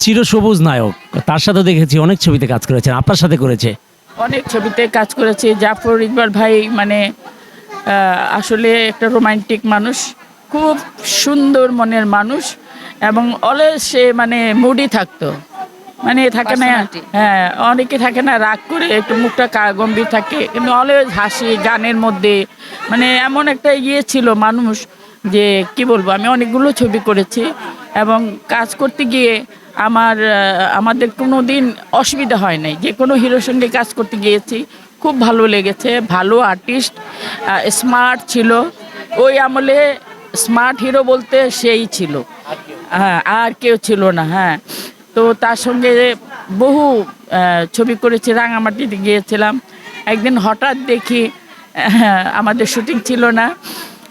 চিরসবুজ নায়ক, তার সাথে দেখেছি অনেক ছবিতে কাজ করেছেন, আপনার সাথে করেছে? অনেক ছবিতে কাজ করেছি, জাফর, ইকবাল ভাই মানে আসলে একটা রোমান্টিক মানুষ, খুব সুন্দর মনের মানুষ, এবং অলওয়েজ সে মানে মুডি থাকতো। মানে থাকে না হ্যাঁ অনেকে থাকে না রাগ করে একটু মুখটা গম্ভীর থাকে কিন্তু অলওয়েজ হাসি গানের মধ্যে। মানে এমন একটা ইয়ে ছিল মানুষ যে কি বলব আমি অনেকগুলো ছবি করেছি এবং কাজ করতে গিয়ে আমার আমাদের কোনো দিন অসুবিধা হয় নাই। যে কোনো হিরোর সঙ্গে কাজ করতে গিয়েছি খুব ভালো লেগেছে ভালো আর্টিস্ট স্মার্ট ছিল। ওই আমলে স্মার্ট হিরো বলতে সেই ছিল। হ্যাঁ আর কেউ ছিল না হ্যাঁ। তো তার সঙ্গে বহু ছবি করেছি, রাঙামাটিতে গিয়েছিলাম। একদিন হঠাৎ দেখি আমাদের শুটিং ছিল না।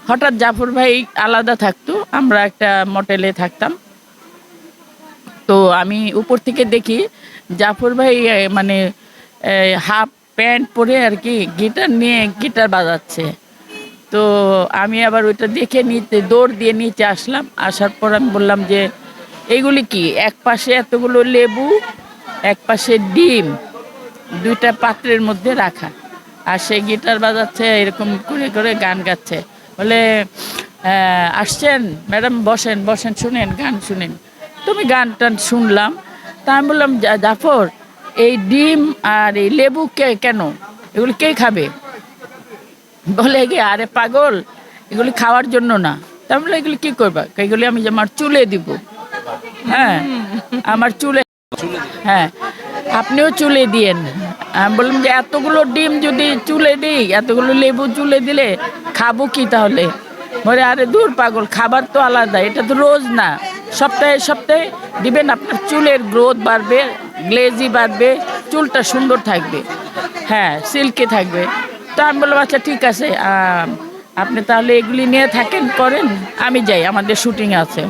হঠাৎ জাফর ভাই আলাদা থাকতো, আমরা একটা মোটেলে থাকতাম। তো আমি উপর থেকে দেখি, জাফর ভাই মানে হাফ প্যান্ট পরে আর কি গিটার নিয়ে গিটার বাজাচ্ছে। তো আমি আবার ওইটা দেখে নিতে দৌড় দিয়ে নিচে আসলাম। আসার পর আমি বললাম যে এইগুলি কি? এক পাশে এতগুলো লেবু, এক পাশে ডিম, দুইটা পাত্রের মধ্যে রাখা। আর সে গিটার বাজাচ্ছে, এরকম করে করে গান গাচ্ছে। বলে আসছেন? ম্যাডাম, বসেন বসেন, শুনেন, গান শুনেন। তুমি গান টান শুনলাম। তা আমি বললাম জাফর, এই ডিম আর এই লেবু কে, কেন? এগুলি কে খাবে? বলে কি আরে পাগল, এগুলি খাওয়ার জন্য না। তা বলে এগুলি কী করবা? এগুলি আমি আমার চুলে দিব। হ্যাঁ আমার চুলে হ্যাঁ আপনিও চুলে দিয়েন। আমি বললাম যে, এতগুলো ডিম যদি চুলে দিই, এতগুলো লেবু চুলে দিলে খাব কি তাহলে? বলে, আরে দূর পাগল, খাবার তো আলাদা, এটা তো রোজ না। সপ্তাহে সপ্তাহে দিবেন, আপনার চুলের গ্রোথ বাড়বে, গ্লেজি বাড়বে, চুলটা সুন্দর থাকবে হ্যাঁ সিল্কে থাকবে। তো আমি বললাম আচ্ছা ঠিক আছে আপনি তাহলে এগুলি নিয়ে থাকেন, করেন, আমি যাই, আমাদের শুটিং আছে।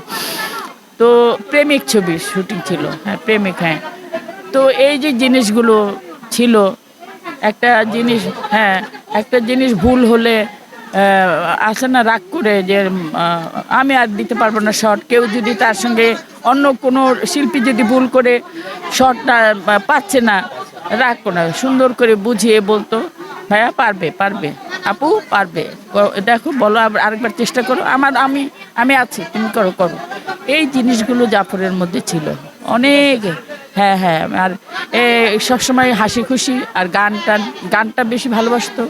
তো প্রেমিক ছবি শুটিং ছিল হ্যাঁ প্রেমিক হ্যাঁ। তো এই যে জিনিসগুলো ছিল, একটা জিনিস হ্যাঁ একটা জিনিস ভুল হলে আসে না রাগ করে যে আমি আর দিতে পারব না শর্ট কেউ যদি তার সঙ্গে অন্য কোনো শিল্পী যদি ভুল করে শর্টটা পাচ্ছে না, রাগ করে সুন্দর করে বুঝিয়ে বলতো, ভাইয়া, পারবে পারবে। আপু, পারবে। দেখো, বলো, আবার আরেকবার চেষ্টা করো। আমার, আমি আমি আছি, তুমি করো করো। এই জিনিসগুলো জাফরের মধ্যে ছিল। অনেক হ্যাঁ হ্যাঁ আর এ, সবসময় হাসি খুশি আর গান টান গানটা বেশি ভালোবাসতো।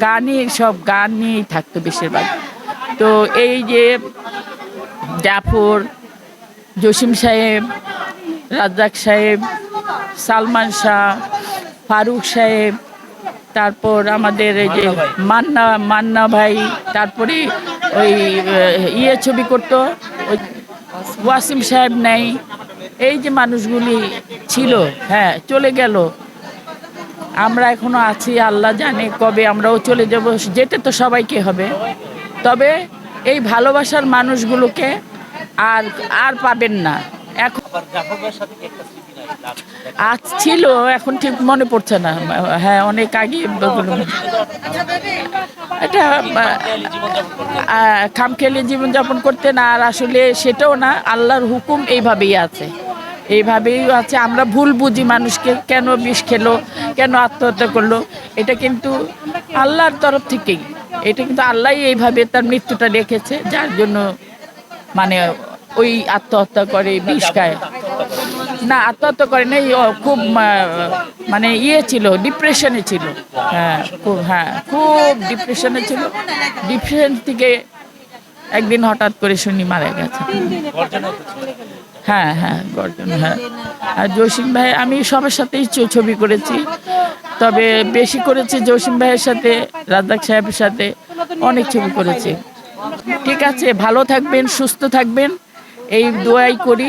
গানই সব গান নিয়েই থাকতো বেশিরভাগ। তো এই যে জাফর জসিম সাহেব রাজ্জাক সাহেব সালমান শাহ ফারুক সাহেব তারপর আমাদের এই যে মান্না মান্না ভাই তারপরে ওই ইয়ে ছবি করতো ওই ওয়াসিম সাহেব নেই। এই যে মানুষগুলি ছিল হ্যাঁ চলে গেল। আমরা এখনও আছি, আল্লাহ জানে কবে আমরাও চলে যাব, যেতে তো সবাইকে হবে। তবে এই ভালোবাসার মানুষগুলোকে আর আর পাবেন না। এখন আজ ছিল এখন ঠিক মনে পড়ছে না। হ্যাঁ অনেক আগে এটা আহ, খামখেয়ালি জীবনযাপন করতেন আর আসলে সেটাও না আল্লাহর হুকুম এইভাবেই আছে। এইভাবেই আছে আমরা ভুল বুঝি মানুষকে কেন বিষ খেলো কেন আত্মহত্যা করল এটা কিন্তু আল্লাহর তরফ থেকেই। এটা কিন্তু আল্লাহই এইভাবে তার মৃত্যুটা রেখেছে যার জন্য মানে ওই আত্মহত্যা করে বিষ খায়। না, আত্মহত্যা করে নাই খুব মানে ইয়ে ছিল ডিপ্রেশনে ছিল। হ্যাঁ খুব হ্যাঁ খুব ডিপ্রেশনে ছিল। ডিপ্রেশন থেকে একদিন হঠাৎ করে শুনি মারা গেছে। হ্যাঁ হ্যাঁ গর্জন হ্যাঁ। আর জসিম ভাই, আমি সবার সাথেই ছবি করেছি। তবে বেশি করেছি জসিম ভাইয়ের সাথে, রাজ্জাক সাহেবের সাথে, অনেক ছবি করেছি। ঠিক আছে, ভালো থাকবেন, সুস্থ থাকবেন। এই দোয়াই করি।